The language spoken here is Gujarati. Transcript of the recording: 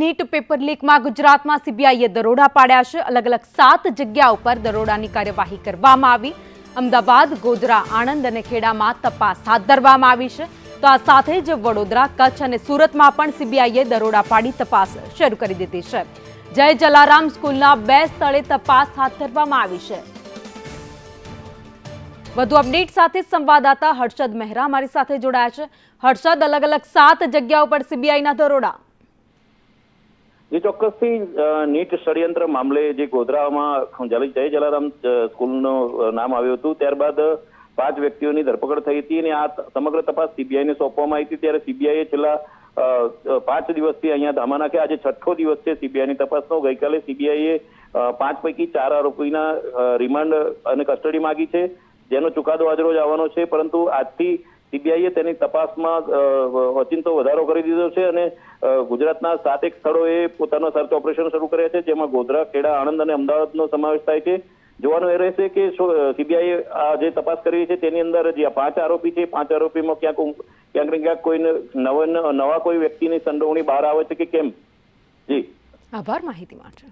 નીટ પેપર લીકમાં ગુજરાતમાં સીબીઆઈએ દરોડા પાડ્યા છે. અલગ અલગ સાત જગ્યા ઉપર દરોડાની કાર્યવાહી કરવામાં આવી. અમદાવાદ, ગોધરા, આણંદ અને ખેડામાં તપાસ હાથ ધરવામાં આવી છે. તો આ સાથે જ વડોદરા, કચ્છ અને સુરતમાં પણ સીબીઆઈએ દરોડા પાડી તપાસ શરૂ કરી દીધી છે. જય જલારામ, સ્કૂલના બે સ્થળે તપાસ હાથ ધરવામાં આવી છે. વધુ અપડેટ સાથે સંવાદદાતા હર્ષદ મહેરા અમારી સાથે જોડાયા છે. હર્ષદ અલગ અલગ સાત જગ્યા ઉપર સીબીઆઈના દરોડા. જે, ચોક્કસથી નીટ ષડયંત્ર મામલે જે ગોધરામાં જય જલારામ સ્કૂલનું નામ આવ્યું હતું, ત્યારબાદ પાંચ વ્યક્તિઓની ધરપકડ થઈ હતી અને આ સમગ્ર તપાસ સીબીઆઈને સોંપવામાં આવી હતી. ત્યારે સીબીઆઈએ છેલ્લા પાંચ દિવસથી અહીંયા ધામા નાખ્યા. આજે છઠ્ઠો દિવસ છે સીબીઆઈની તપાસનો. ગઈકાલે સીબીઆઈએ પાંચ પૈકી ચાર આરોપીના રિમાન્ડ અને કસ્ટડી માંગી છે. જેનો ચુકાદો આજરોજ આવવાનો છે. પરંતુ આજથી સીબીઆઈએ તેની તપાસમાં ઓચિંતો વધારો કરી દીધો છે અને ગુજરાતના સાતેક સ્થળોએ પોતાના સર્ચ ઓપરેશન શરૂ કર્યા છે, જેમાં ગોધરા, ખેડા, આણંદ અને અમદાવાદનો સમાવેશ થાય છે. જોવાનું એ રહેશે કે સીબીઆઈએ આ જે તપાસ કરી છે, તેની અંદર જે પાંચ આરોપી છે પાંચ આરોપીમાં ક્યાંક ક્યાંક ને ક્યાંક કોઈ નવા નવા કોઈ વ્યક્તિની સંડોવણી બહાર આવે છે કે કેમ? જી. આભાર, માહિતી માટે.